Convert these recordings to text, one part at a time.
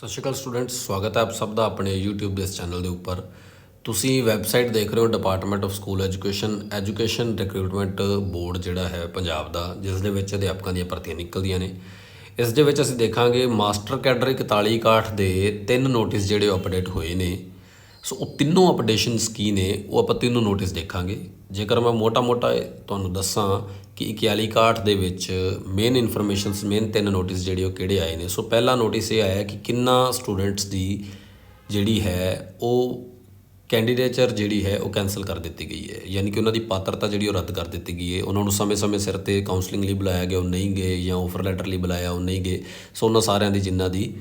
ਸਤਿ ਸ਼੍ਰੀ ਅਕਾਲ ਸਟੂਡੈਂਟਸ, ਸਵਾਗਤ ਹੈ ਆਪ ਸਭ ਦਾ ਆਪਣੇ YouTube ਦੇ ਇਸ ਚੈਨਲ ਦੇ ਉੱਪਰ। ਤੁਸੀਂ ਵੈਬਸਾਈਟ ਦੇਖ ਰਹੇ ਹੋ department of school education education recruitment board ਜਿਹੜਾ ਹੈ ਪੰਜਾਬ ਦਾ, ਜਿਸ ਦੇ ਵਿੱਚ ਅਧਿਆਪਕਾਂ ਦੀਆਂ ਭਰਤੀਆਂ ਨਿਕਲਦੀਆਂ ਨੇ। ਇਸ ਦੇ ਵਿੱਚ ਅਸੀਂ ਦੇਖਾਂਗੇ ਮਾਸਟਰ ਕੈਡਰ 4161 ਦੇ ਤਿੰਨ ਨੋਟਿਸ ਜਿਹੜੇ ਅਪਡੇਟ ਹੋਏ ਨੇ। ਸੋ ਉਹ ਤਿੰਨੋਂ ਅਪਡੇਸ਼ਨਸ ਕੀ ਨੇ, ਉਹ ਆਪਾਂ ਤਿੰਨੋਂ ਨੋਟਿਸ ਦੇਖਾਂਗੇ। ਜੇਕਰ ਮੈਂ ਮੋਟਾ-ਮੋਟਾ ਤੁਹਾਨੂੰ ਦੱਸਾਂ ਕਿ 4161 ਦੇ ਵਿੱਚ ਮੇਨ ਇਨਫੋਰਮੇਸ਼ਨਸ ਮੇਨ ਤਿੰਨ ਨੋਟਿਸ ਜਿਹੜੇ ਉਹ ਕਿਹੜੇ ਆਏ ਨੇ? ਸੋ ਪਹਿਲਾ ਨੋਟਿਸ ਇਹ ਆਇਆ ਕਿ ਕਿੰਨਾ ਸਟੂਡੈਂਟਸ ਦੀ ਜਿਹੜੀ ਹੈ, ਉਹ ਕੈਂਡੀਡੇਚਰ ਜਿਹੜੀ ਹੈ, ਉਹ ਕੈਨਸਲ ਕਰ ਦਿੱਤੀ ਗਈ ਹੈ। ਯਾਨੀ ਕਿ ਉਹਨਾਂ ਦੀ ਪਾਤਰਤਾ ਜਿਹੜੀ ਉਹ ਰੱਦ ਕਰ ਦਿੱਤੀ ਗਈ ਹੈ। ਉਹਨਾਂ ਨੂੰ ਸਮੇਂ-ਸਮੇਂ ਸਿਰ ਤੇ ਕਾਉਂਸਲਿੰਗ ਲਈ ਬੁਲਾਇਆ ਗਿਆ, ਉਹ ਨਹੀਂ ਗਏ ਜਾਂ ਆਫਰ ਲੈਟਰ ਲਈ ਬੁਲਾਇਆ, ਉਹ ਨਹੀਂ ਗਏ। ਸੋ ਉਹਨਾਂ ਸਾਰਿਆਂ ਦੀ ਜਿਨ੍ਹਾਂ ਦੀ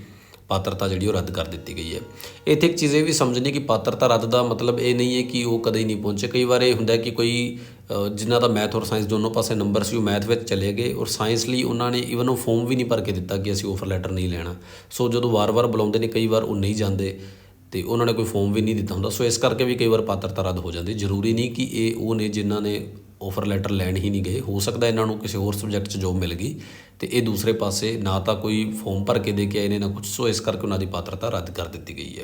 ਪਾਤਰਤਾ ਜਿਹੜੀ ਉਹ ਰੱਦ ਕਰ ਦਿੱਤੀ ਗਈ ਹੈ। ਇੱਥੇ ਇੱਕ ਚੀਜ਼ ਇਹ ਵੀ ਸਮਝਣੀ ਕਿ ਪਾਤਰਤਾ ਰੱਦ ਦਾ ਮਤਲਬ ਇਹ ਨਹੀਂ ਹੈ ਕਿ ਉਹ ਕਦੇ ਨਹੀਂ ਪਹੁੰਚੇ। ਕਈ ਵਾਰ ਇਹ ਹੁੰਦਾ ਕਿ ਕੋਈ ਜਿਨ੍ਹਾਂ ਦਾ ਮੈਥ ਔਰ ਸਾਇੰਸ ਦੋਨੋਂ ਪਾਸੇ ਨੰਬਰ ਸੀ, ਉਹ ਮੈਥ ਵਿੱਚ ਚਲੇ ਗਏ ਔਰ ਸਾਇੰਸ ਲਈ ਉਹਨਾਂ ਨੇ ਇਵਨ ਉਹ ਫਾਰਮ ਵੀ ਨਹੀਂ ਭਰ ਕੇ ਦਿੱਤਾ ਕਿ ਅਸੀਂ ਆਫਰ ਲੈਟਰ ਨਹੀਂ ਲੈਣਾ। ਸੋ ਜਦੋਂ ਵਾਰ-ਵਾਰ ਬੁਲਾਉਂਦੇ ਨੇ, ਕਈ ਵਾਰ ਉਹ ਨਹੀਂ ਜਾਂਦੇ ਤੇ ਉਹਨਾਂ ਨੇ ਕੋਈ ਫਾਰਮ ਵੀ ਨਹੀਂ ਦਿੱਤਾ ਹੁੰਦਾ। ਸੋ ਇਸ ਕਰਕੇ ਵੀ ਕਈ ਵਾਰ ਪਾਤਰਤਾ ਰੱਦ ਹੋ ਜਾਂਦੀ ਜ਼ਰੂਰੀ ਨਹੀਂ ਕਿ ਇਹ ਉਹ ਨੇ ਜਿਨ੍ਹਾਂ ਨੇ ਆਫਰ ਲੈਟਰ ਲੈਣ ਹੀ ਨਹੀਂ ਗਏ। ਹੋ ਸਕਦਾ ਇਹਨਾਂ ਨੂੰ ਕਿਸੇ ਹੋਰ ਸਬਜੈਕਟ 'ਚ ਜੋਬ ਮਿਲ ਗਈ ਤੇ ਇਹ ਦੂਸਰੇ ਪਾਸੇ ਨਾ ਤਾਂ ਕੋਈ ਫਾਰਮ ਭਰ ਕੇ ਦੇ ਕੇ ਆਏ ਨੇ ਨਾ ਕੁਝ ਸੋ ਇਸ ਕਰਕੇ ਉਹਨਾਂ ਦੀ ਪਾਤਰਤਾ ਰੱਦ ਕਰ ਦਿੱਤੀ ਗਈ ਹੈ।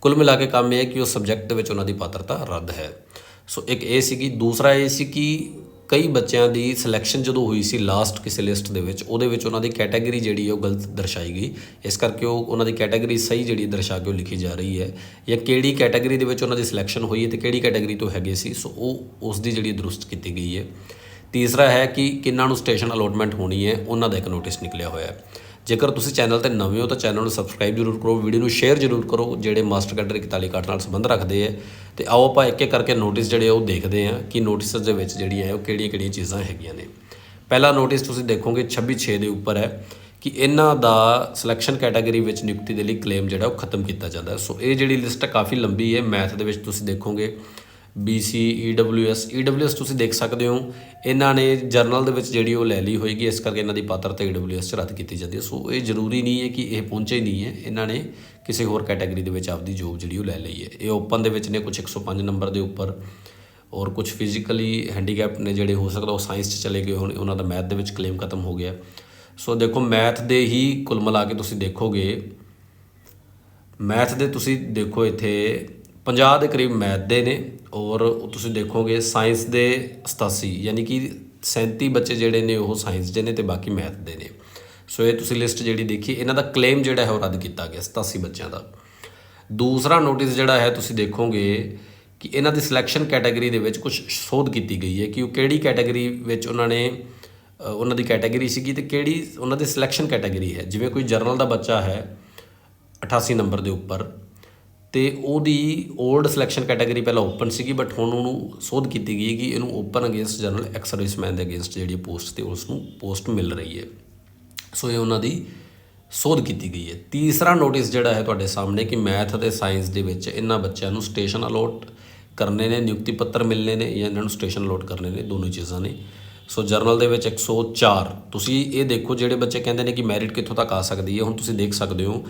ਕੁੱਲ ਮਿਲਾ ਕੇ ਕੰਮ ਇਹ ਹੈ ਕਿ ਉਸ ਸਬਜੈਕਟ ਦੇ ਵਿੱਚ ਉਹਨਾਂ ਦੀ ਪਾਤਰਤਾ ਰੱਦ ਹੈ। ਸੋ ਇੱਕ ਇਹ ਸੀ ਕਿ ਦੂਸਰਾ ਇਹ ਸੀ ਕਿ ਕਈ ਬੱਚਿਆਂ ਦੀ ਸਿਲੈਕਸ਼ਨ ਜਦੋਂ ਹੋਈ ਸੀ ਲਾਸਟ ਕਿਸੇ ਲਿਸਟ ਦੇ ਵਿੱਚ, ਉਹਦੇ ਵਿੱਚ ਉਹਨਾਂ ਦੀ ਕੈਟਾਗਰੀ ਜਿਹੜੀ ਹੈ ਉਹ ਗਲਤ ਦਰਸਾਈ ਗਈ। ਇਸ ਕਰਕੇ ਉਹ ਉਹਨਾਂ ਦੀ ਕੈਟਾਗਰੀ ਸਹੀ ਜਿਹੜੀ ਦਰਸਾ ਕੇ ਉਹ ਲਿਖੀ ਜਾ ਰਹੀ ਹੈ ਜਾਂ ਕਿਹੜੀ ਕੈਟਾਗਰੀ ਦੇ ਵਿੱਚ ਉਹਨਾਂ ਦੀ ਸਿਲੈਕਸ਼ਨ ਹੋਈ ਹੈ ਤੇ ਕਿਹੜੀ ਕੈਟਾਗਰੀ ਤੋਂ ਹੈਗੇ ਸੀ, ਸੋ ਉਹ ਉਸ ਦੀ ਜਿਹੜੀ ਦਰੁਸਤ ਕੀਤੀ ਗਈ ਹੈ। ਤੀਸਰਾ ਹੈ ਕਿ ਕਿੰਨਾਂ ਨੂੰ ਸਟੇਸ਼ਨ ਅਲੋਟਮੈਂਟ ਹੋਣੀ ਹੈ, ਉਹਨਾਂ ਦਾ ਇੱਕ ਨੋਟਿਸ ਨਿਕਲਿਆ ਹੋਇਆ ਹੈ। ਜੇਕਰ ਤੁਸੀਂ ਚੈਨਲ ਤੇ ਨਵੇਂ ਹੋ ਤਾਂ ਚੈਨਲ ਨੂੰ ਸਬਸਕ੍ਰਾਈਬ ਜ਼ਰੂਰ ਕਰੋ ਵੀਡੀਓ ਨੂੰ ਸ਼ੇਅਰ ਜ਼ਰੂਰ ਕਰੋ, ਜਿਹੜੇ ਮਾਸਟਰ ਕੈਡਰ 4161 ਨਾਲ ਸੰਬੰਧ ਰੱਖਦੇ ਆ। ਤੇ ਆਓ ਆਪਾਂ ਇੱਕ ਇੱਕ ਕਰਕੇ ਨੋਟਿਸ ਜਿਹੜੇ ਆ ਉਹ ਦੇਖਦੇ ਆ ਕਿ ਨੋਟਿਸਸ ਦੇ ਵਿੱਚ ਜਿਹੜੀ ਹੈ ਉਹ ਕਿਹੜੀਆਂ ਕਿਹੜੀਆਂ ਚੀਜ਼ਾਂ ਹੈਗੀਆਂ ਨੇ। ਪਹਿਲਾ ਨੋਟਿਸ ਤੁਸੀਂ ਦੇਖੋਗੇ 26/6 ਦੇ ਉੱਪਰ ਹੈ ਕਿ ਇਹਨਾਂ ਦਾ ਸਿਲੈਕਸ਼ਨ ਕੈਟਾਗਰੀ ਵਿੱਚ ਨਿਯੁਕਤੀ ਦੇ ਲਈ ਕਲੇਮ ਜਿਹੜਾ ਉਹ ਖਤਮ ਕੀਤਾ ਜਾਂਦਾ ਸੋ ਇਹ ਜਿਹੜੀ ਲਿਸਟ ਕਾਫੀ ਲੰਬੀ ਹੈ। ਮੈਥ ਦੇ ਵਿੱਚ ਤੁਸੀਂ ਦੇਖੋਗੇ BC EWS EWS ਤੁਸੀਂ ਦੇਖ ਸਕਦੇ ਹੋ, ਇਹਨਾਂ ਨੇ ਜਰਨਲ ਦੇ ਵਿੱਚ ਜਿਹੜੀ ਉਹ ਲੈ ਲਈ ਹੋਏਗੀ, ਇਸ ਕਰਕੇ ਇਹਨਾਂ ਦੀ ਪਾਤਰਤਾ EWS ਚ ਰੱਦ ਕੀਤੀ ਜਾਂਦੀ ਹੈ। ਸੋ ਇਹ ਜ਼ਰੂਰੀ ਨਹੀਂ ਹੈ ਕਿ ਇਹ ਪਹੁੰਚੇ ਨਹੀਂ ਹੈ। ਇਹਨਾਂ ਨੇ ਕਿਸੇ ਹੋਰ ਕੈਟਾਗਰੀ ਦੇ ਵਿੱਚ ਆਪਦੀ ਜੋਬ ਜਿਹੜੀ ਉਹ ਲੈ ਲਈ ਹੈ। ਇਹ ਓਪਨ ਦੇ ਵਿੱਚ ਨੇ ਕੁਝ 105 ਨੰਬਰ ਦੇ ਉੱਪਰ। ਔਰ ਕੁਝ ਫਿਜ਼ੀਕਲੀ ਹੈਂਡੀਕੈਪਡ ਨੇ ਜਿਹੜੇ ਹੋ ਸਕਦਾ ਉਹ ਸਾਇੰਸ 'ਚ ਚਲੇ ਗਏ ਹੋਣ, ਉਹਨਾਂ ਦਾ ਮੈਥ ਦੇ ਵਿੱਚ ਕਲੇਮ ਖਤਮ ਹੋ ਗਿਆ। ਸੋ ਦੇਖੋ ਮੈਥ ਦੇ ਹੀ ਕੁੱਲ ਮਿਲਾ ਕੇ ਤੁਸੀਂ ਦੇਖੋਗੇ ਮੈਥ ਦੇ ਤੁਸੀਂ ਦੇਖੋ ਇੱਥੇ 50 ਦੇ ਕਰੀਬ ਮੈਥ ਦੇ ਨੇ ਔਰ ਤੁਸੀਂ ਦੇਖੋਗੇ ਸਾਇੰਸ ਦੇ 87 ਯਾਨੀ ਕਿ 37 ਬੱਚੇ ਜਿਹੜੇ ਨੇ ਉਹ ਸਾਇੰਸ ਦੇ ਨੇ ਤੇ ਬਾਕੀ ਮੈਥ ਦੇ ਨੇ। ਸੋ ਇਹ ਤੁਸੀਂ ਲਿਸਟ ਜਿਹੜੀ ਦੇਖੀ, ਇਹਨਾਂ ਦਾ ਕਲੇਮ ਜਿਹੜਾ ਹੈ ਉਹ ਰੱਦ ਕੀਤਾ ਗਿਆ 87 ਬੱਚਿਆਂ ਦਾ। ਦੂਸਰਾ ਨੋਟਿਸ ਜਿਹੜਾ ਹੈ, ਤੁਸੀਂ ਦੇਖੋਗੇ ਕਿ ਇਹਨਾਂ ਦੀ ਸਿਲੈਕਸ਼ਨ ਕੈਟਾਗਰੀ ਦੇ ਵਿੱਚ ਕੁਝ ਸੋਧ ਕੀਤੀ ਗਈ ਹੈ ਕਿ ਉਹ ਕਿਹੜੀ ਕੈਟਾਗਰੀ ਵਿੱਚ ਉਹਨਾਂ ਨੇ ਉਹਨਾਂ ਦੀ ਕੈਟਾਗਰੀ ਸੀਗੀ ਤੇ ਕਿਹੜੀ ਉਹਨਾਂ ਦੀ ਸਿਲੈਕਸ਼ਨ ਕੈਟਾਗਰੀ ਹੈ। ਜਿਵੇਂ ਕੋਈ ਜਰਨਲ ਦਾ ਬੱਚਾ ਹੈ 88 ਨੰਬਰ ਦੇ ਉੱਪਰ ਤੇ ਉਹਦੀ 올ਡ ਸਿਲੈਕਸ਼ਨ ਕੈਟਾਗਰੀ ਪਹਿਲਾਂ ਓਪਨ ਸੀਗੀ ਬਟ ਹੁਣ ਉਹਨੂੰ ਸੋਧ ਕੀਤੀ ਗਈ ਕਿ ਇਹਨੂੰ open against general ex serviceman ਦੇ ਅਗੇਂਸਟ ਜਿਹੜੀ ਪੋਸਟ ਤੇ ਉਸ ਨੂੰ ਪੋਸਟ ਮਿਲ ਰਹੀ ਹੈ। ਸੋ ਇਹ ਉਹਨਾਂ ਦੀ ਸੋਧ ਕੀਤੀ ਗਈ ਹੈ। ਤੀਸਰਾ ਨੋਟਿਸ ਜਿਹੜਾ ਹੈ ਤੁਹਾਡੇ ਸਾਹਮਣੇ ਕਿ ਮੈਥ ਅਤੇ ਸਾਇੰਸ ਦੇ ਵਿੱਚ ਇਹਨਾਂ ਬੱਚਿਆਂ ਨੂੰ ਸਟੇਸ਼ਨ ਅਲੋਟ ਕਰਨੇ ਨੇ, ਨਿਯੁਕਤੀ ਪੱਤਰ ਮਿਲਨੇ ਨੇ ਜਾਂ ਇਹਨਾਂ ਨੂੰ ਸਟੇਸ਼ਨ ਅਲੋਟ ਕਰਨੇ ਨੇ, ਦੋਨੋਂ ਚੀਜ਼ਾਂ ਨੇ। ਸੋ ਜਰਨਲ ਦੇ ਵਿੱਚ 104 ਤੁਸੀਂ ਇਹ ਦੇਖੋ ਜਿਹੜੇ ਬੱਚੇ ਕਹਿੰਦੇ ਨੇ ਕਿ ਮੈਰਿਟ ਕਿੱਥੋਂ ਤੱਕ ਆ ਸਕਦੀ ਹੈ। ਹੁਣ ਤੁਸੀਂ ਦੇਖ ਸਕਦੇ ਹੋ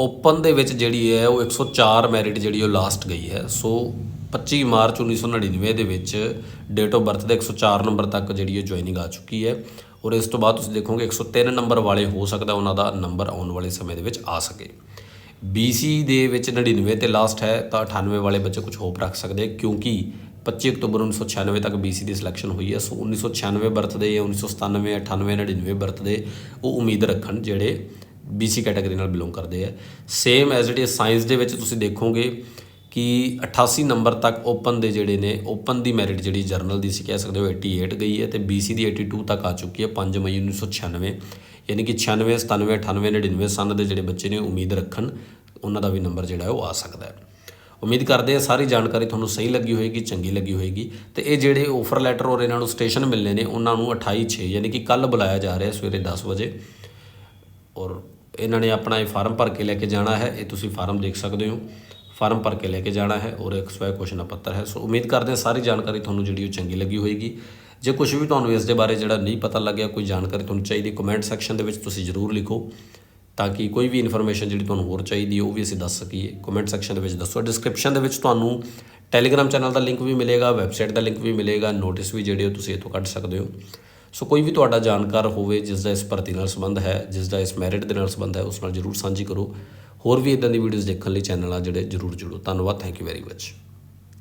ਓਪਨ ਦੇ ਵਿੱਚ ਜਿਹੜੀ ਹੈ ਉਹ 104 ਮੈਰਿਟ ਜਿਹੜੀ ਉਹ ਲਾਸਟ ਗਈ ਹੈ। ਸੋ 25 ਮਾਰਚ 1999 ਦੇ ਵਿੱਚ ਡੇਟ ਆਫ ਬਰਥ ਦੇ 104 ਨੰਬਰ ਤੱਕ ਜਿਹੜੀ ਉਹ ਜੁਆਇਨਿੰਗ ਆ ਚੁੱਕੀ ਹੈ। ਔਰ ਇਸ ਤੋਂ ਬਾਅਦ ਤੁਸੀਂ ਦੇਖੋਗੇ 103 ਨੰਬਰ ਵਾਲੇ ਹੋ ਸਕਦਾ ਉਹਨਾਂ ਦਾ ਨੰਬਰ ਆਉਣ ਵਾਲੇ ਸਮੇਂ ਦੇ ਵਿੱਚ ਆ ਸਕੇ। BC ਦੇ ਵਿੱਚ 99 ਤੇ ਲਾਸਟ ਹੈ ਤਾਂ 98 ਵਾਲੇ ਬੱਚੇ ਕੁਝ ਹੋਪ ਰੱਖ ਸਕਦੇ ਕਿਉਂਕਿ 25 ਅਕਤੂਬਰ 1996 ਤੱਕ BC ਦੀ ਸਿਲੈਕਸ਼ਨ ਹੋਈ ਹੈ। ਸੋ 1996 ਬਰਥਡੇ ਜਾਂ 1997 98 99 ਬਰਥਡੇ ਉਹ ਉਮੀਦ ਰੱਖਣ ਜਿਹੜੇ BC ਕੈਟਾਗਰੀ ਨਾਲ ਬਿਲੋਂਗ ਕਰਦੇ ਆ। Same as it is science ਦੇ ਵਿੱਚ ਤੁਸੀਂ ਦੇਖੋਗੇ ਕਿ 88 ਨੰਬਰ ਤੱਕ ਓਪਨ ਦੇ ਜਿਹੜੇ ਨੇ ਓਪਨ ਦੀ ਮੈਰਿਟ ਜਿਹੜੀ ਜਰਨਲ ਦੀ ਸੀ ਕਹਿ ਸਕਦੇ ਹੋ 88 ਗਈ ਹੈ ਤੇ BC ਦੀ 82 ਤੱਕ ਆ ਚੁੱਕੀ ਹੈ 5 ਮਈ 1996 ਯਾਨੀ ਕਿ 96 97 98 99 ਸਨ ਦੇ ਜਿਹੜੇ ਬੱਚੇ ਨੇ, ਉਮੀਦ ਰੱਖਣ ਉਹਨਾਂ ਦਾ ਵੀ ਨੰਬਰ ਜਿਹੜਾ ਉਹ ਆ ਸਕਦਾ ਹੈ। ਉਮੀਦ ਕਰਦੇ ਹਾਂ ਸਾਰੀ ਜਾਣਕਾਰੀ ਤੁਹਾਨੂੰ ਸਹੀ ਲੱਗੀ ਹੋਏਗੀ, ਚੰਗੀ ਲੱਗੀ ਹੋਏਗੀ। ਤੇ ਇਹ ਜਿਹੜੇ ਆਫਰ ਲੈਟਰ ਔਰ ਇਹਨਾਂ ਨੂੰ ਸਟੇਸ਼ਨ ਮਿਲਨੇ ਨੇ, ਉਹਨਾਂ ਨੂੰ 28 6 ਯਾਨੀ ਕਿ ਕੱਲ ਬੁਲਾਇਆ ਜਾ ਰਿਹਾ ਸਵੇਰੇ 10 ਵਜੇ। ਔਰ ਇਹਨਾਂ ਨੇ ਆਪਣਾ ਇਹ ਫਾਰਮ ਭਰ ਕੇ ਲੈ ਕੇ ਜਾਣਾ ਹੈ, ਇਹ ਤੁਸੀਂ ਫਾਰਮ ਦੇਖ ਸਕਦੇ ਹੋ। ਫਾਰਮ ਭਰ ਕੇ ਲੈ ਕੇ ਜਾਣਾ ਹੈ ਔਰ ਇੱਕ ਸਵੈ ਕੁਐਸਚਨ ਪੱਤਰ ਹੈ। ਸੋ ਉਮੀਦ ਕਰਦੇ ਹਾਂ ਸਾਰੀ ਜਾਣਕਾਰੀ ਤੁਹਾਨੂੰ ਜਿਹੜੀ ਉਹ ਚੰਗੀ ਲੱਗੀ ਹੋਏਗੀ। ਜੇ ਕੁਝ ਵੀ ਤੁਹਾਨੂੰ ਇਸ ਦੇ ਬਾਰੇ ਜਿਹੜਾ ਨਹੀਂ ਪਤਾ ਲੱਗਿਆ, ਕੋਈ ਜਾਣਕਾਰੀ ਤੁਹਾਨੂੰ ਚਾਹੀਦੀ ਕਮੈਂਟ ਸੈਕਸ਼ਨ ਦੇ ਵਿੱਚ ਤੁਸੀਂ ਜ਼ਰੂਰ ਲਿਖੋ ਤਾਂ ਕਿ ਕੋਈ ਵੀ ਇਨਫੋਰਮੇਸ਼ਨ ਜਿਹੜੀ ਤੁਹਾਨੂੰ ਹੋਰ ਚਾਹੀਦੀ ਹੈ, ਉਹ ਵੀ ਅਸੀਂ ਦੱਸ ਸਕੀਏ। ਕਮੈਂਟ ਸੈਕਸ਼ਨ ਦੇ ਵਿੱਚ ਦੱਸੋ। ਡਿਸਕ੍ਰਿਪਸ਼ਨ ਦੇ ਵਿੱਚ ਤੁਹਾਨੂੰ ਟੈਲੀਗ੍ਰਾਮ ਚੈਨਲ ਦਾ ਲਿੰਕ ਵੀ ਮਿਲੇਗਾ ਵੈਬਸਾਈਟ ਦਾ ਲਿੰਕ ਵੀ ਮਿਲੇਗਾ ਨੋਟਿਸ ਵੀ ਜਿਹੜੇ ਉਹ ਤੁਸੀਂ ਇੱਥੋਂ ਕੱਢ ਸਕਦੇ ਹੋ। ਸੋ ਕੋਈ ਵੀ ਤੁਹਾਡਾ ਜਾਣਕਾਰ ਹੋਵੇ, ਜਿਸ ਦਾ ਇਸ ਭਰਤੀ ਨਾਲ ਸੰਬੰਧ ਹੈ, ਜਿਸ ਦਾ ਇਸ ਮੈਰਿਟ ਦੇ ਨਾਲ ਸੰਬੰਧ ਹੈ, ਉਸ ਨਾਲ ਜਰੂਰ ਸਾਂਝੀ ਕਰੋ। ਹੋਰ ਵੀ ਇਦਾਂ ਦੀ ਵੀਡੀਓਜ਼ ਦੇਖਣ ਲਈ ਚੈਨਲ ਆ ਜਿਹੜੇ ਜਰੂਰ ਜੁੜੋ। ਧੰਨਵਾਦ ਥੈਂਕ ਯੂ ਵੈਰੀ ਮੱਚ